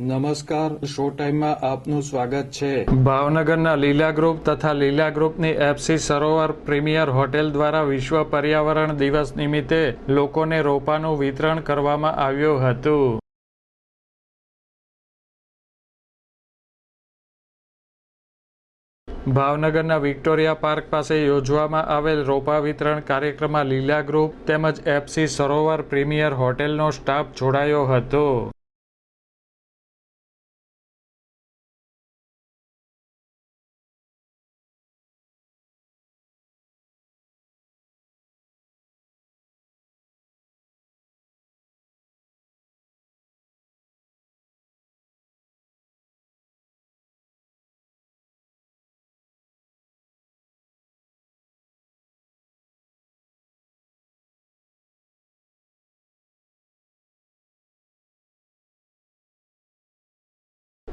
નમસ્કાર, શો ટાઈમમાં આપનું સ્વાગત છે. ભાવનગરના લીલા ગ્રુપ તથા લીલા ગ્રુપની એફસી સરોવર પ્રીમિયર હોટેલ દ્વારા વિશ્વ પર્યાવરણ દિવસ નિમિત્તે લોકોને રોપાનું વિતરણ કરવામાં આવ્યું હતું. ભાવનગરના વિક્ટોરિયા પાર્ક પાસે યોજવામાં આવેલ રોપા વિતરણ કાર્યક્રમમાં લીલા ગ્રુપ તેમજ એફસી સરોવર પ્રીમિયર હોટેલનો સ્ટાફ જોડાયો હતો.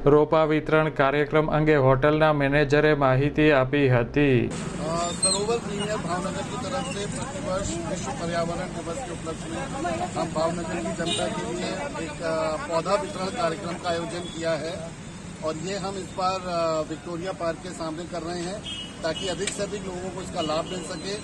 રોપા વિતરણ કાર્યક્રમ અંગે હોટલના મેનેજરે માહિતી આપી હતી अ, सरोवर प्रीमियर भावनगर की तरफ से प्रतिवर्ष विश्व पर्यावरण दिवस के उपलक्ष्य में हम भावनगर की जनता के लिए एक अ, पौधा वितरण कार्यक्रम का आयोजन किया है और ये हम इस बार अ, विक्टोरिया पार्क के सामने कर रहे हैं ताकि अधिक से अधिक लोगों को इसका लाभ मिल सके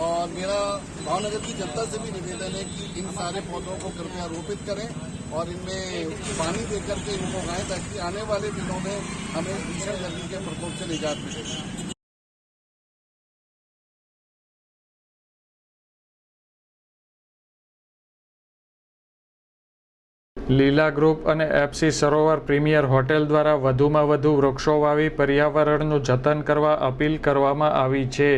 और मेरा भावनगर की जनता से भी निवेदन है कि इन सारे पौधों को कृपया रोपित करें और इनमें पानी देकर के इनको उगाएं ताकि आने वाले दिनों में हमें भीषण गर्मी के प्रकोप से निजात मिले લીલા ગ્રુપ અને એફસી સરોવર પ્રીમિયર હોટેલ દ્વારા વધુમાં વધુ વૃક્ષો વાવી પર્યાવરણનું જતન કરવા અપીલ કરવામાં આવી છે